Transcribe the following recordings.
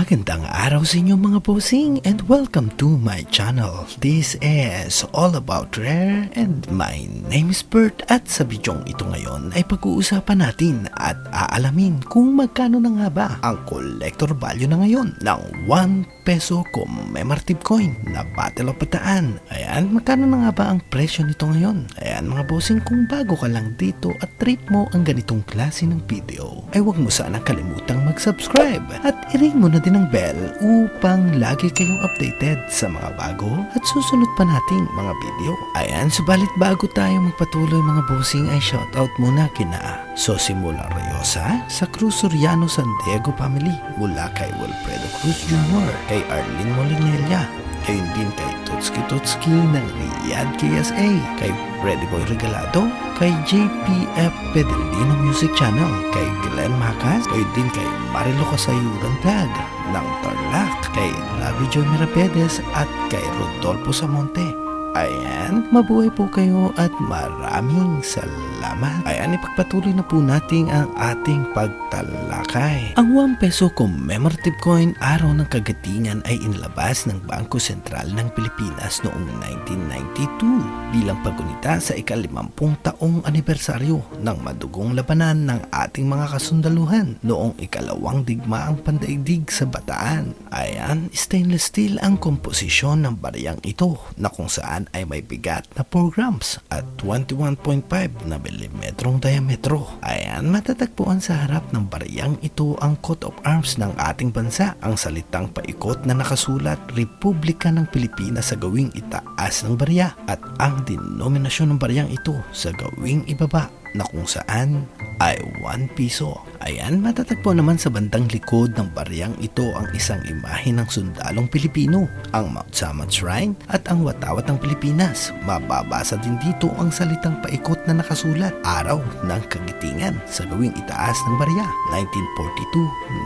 Magandang araw sa inyo mga bossing and welcome to my channel. This is all about rare and my name is Bert at sa bidyong ito ngayon ay pag-uusapan natin at aalamin kung magkano na nga ba ang collector value na ngayon ng 1 peso commemorative coin na Battle of Bataan. Ayan, magkano na nga ba ang presyo nito ngayon? Ayan mga bossing, kung bago ka lang dito at trip mo ang ganitong klase ng video, ay huwag mo sana kalimutang mag-subscribe at i-ring mo na din ang bell upang lagi kayong updated sa mga bago at susunod pa nating mga video. Ayan, subalit bago tayo magpatuloy mga bossing ay shoutout muna kina Sosimula Rayosa sa Cruz Soriano San Diego family mula kay Wilfredo Cruz Jr., kay Arlene Molinella, Gayon din kay Tutski Tutski ng Riyadh KSA, kay Freddy Boy Regalado, kay JPF Pedelino Music Channel, kay Glenn Macas, kayo din kay Marilo Kasayuran Vlog ng Tarlac, kay Labi Joy Mirapedes at kay Rodolfo Samonte. Ayan, mabuhay po kayo at maraming salamat. Ayan, ipagpatuloy na po natin ang ating pagtalakay. Ang 1 peso commemorative coin araw ng kagatingan ay inilabas ng Bangko Sentral ng Pilipinas noong 1992 bilang pagunita sa ikalimampung taong anibersaryo ng madugong labanan ng ating mga kasundaluhan noong ikalawang digmaang pandaigdig sa Bataan. Ayan, stainless steel ang komposisyon ng bariyang ito na kung saan ay may bigat na 4 grams at 21.5 na milimetrong diametro. Ayan, matatagpuan sa harap ng bariyang ito ang coat of arms ng ating bansa, ang salitang paikot na nakasulat Republika ng Pilipinas sa gawing itaas ng barya at ang denominasyon ng bariyang ito sa gawing ibaba na kung saan ay 1 piso. Ayan, matatagpo naman sa bandang likod ng bariyang ito ang isang imahe ng sundalong Pilipino, ang Mount Samat Shrine at ang Watawat ng Pilipinas. Mababasa din dito ang salitang paikot na nakasulat, Araw ng Kagitingan sa gawing itaas ng barya,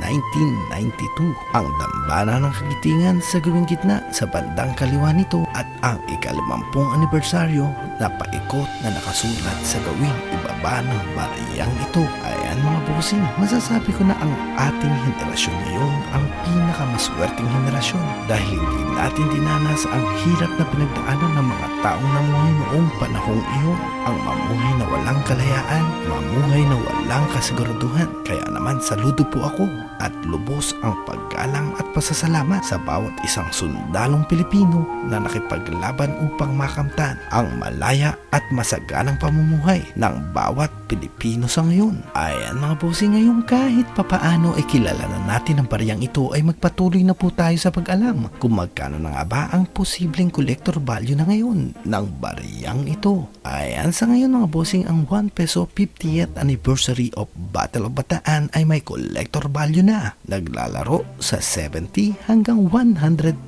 1942-1992. Ang dambana ng Kagitingan sa gawing gitna sa bandang kaliwa nito at ang ikalimampung anibersaryo na paikot na nakasulat sa gawing ibaba ng bariyang ito. Ayan mga busing, masasabi ko na ang ating henerasyon ngayon ang pinakamaswerteng henerasyon dahil hindi natin dinanas ang hirap na pinagdaanan ng mga taong namuhay noong panahong iyon. Ang mamuhay na walang kalayaan, mamuhay na walang kasiguraduhan. Kaya naman saludo po ako at lubos ang paggalang at pasasalamat sa bawat isang sundalong Pilipino na nakipaglaban upang makamtan ang malaya at masaganang pamumuhay ng bawat Pilipino sa ngayon. Ayan mga bossy, ngayon kahit papaano ay kilala na natin ang bariyang ito ay magpatuloy na po tayo sa pag-alam kung magkano na nga ba ang posibleng collector value na ngayon ng bariyang ito. Ayan sa ngayon mga bossing ang 1 peso 50th anniversary of Battle of Bataan ay may collector value na. Naglalaro sa 70 hanggang 150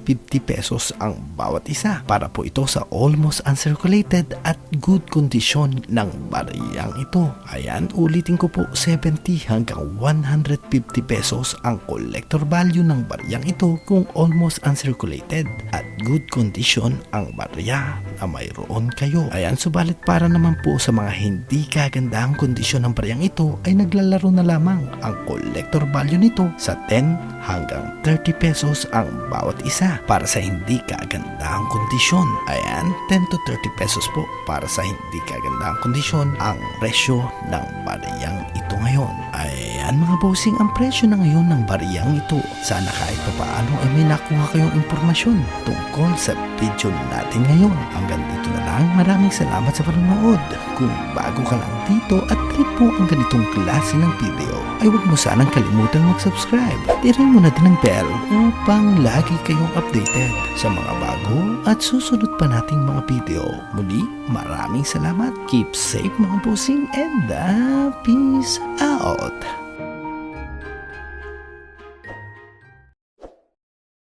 pesos ang bawat isa para po ito sa almost uncirculated at good condition ng bariyang ito. Ayan, ulitin ko po 70 hanggang 150 pesos ang collector value ng bariyang ito kung almost uncirculated at good condition ang barya na mayroon kayo. Ayan, subalit para naman po sa mga hindi kagandang kondisyon ng bariyang ito ay naglalaro na lamang ang collector value nito sa 10 hanggang 30 pesos ang bawat isa para sa hindi kagandang kondisyon. Ayan, 10 to 30 pesos po para sa hindi kagandang kondisyon ang presyo ng bariyang ito ngayon. Ayan mga bossing, ang presyo na ngayon ng bariyang ito. Sana kahit papaano ay may nakuha kayong impormasyon tungkol sa video natin ngayon. Hanggang dito na lang, maraming salamat sa panonood. Kung bago ka lang dito at trip mo ang ganitong klase ng video, ay huwag mo sanang kalimutang mag-subscribe. Tirin mo na din ang bell upang lagi kayong updated sa mga bago at susunod pa nating mga video. Muli, maraming salamat. Keep safe mga bossing and uh, peace out.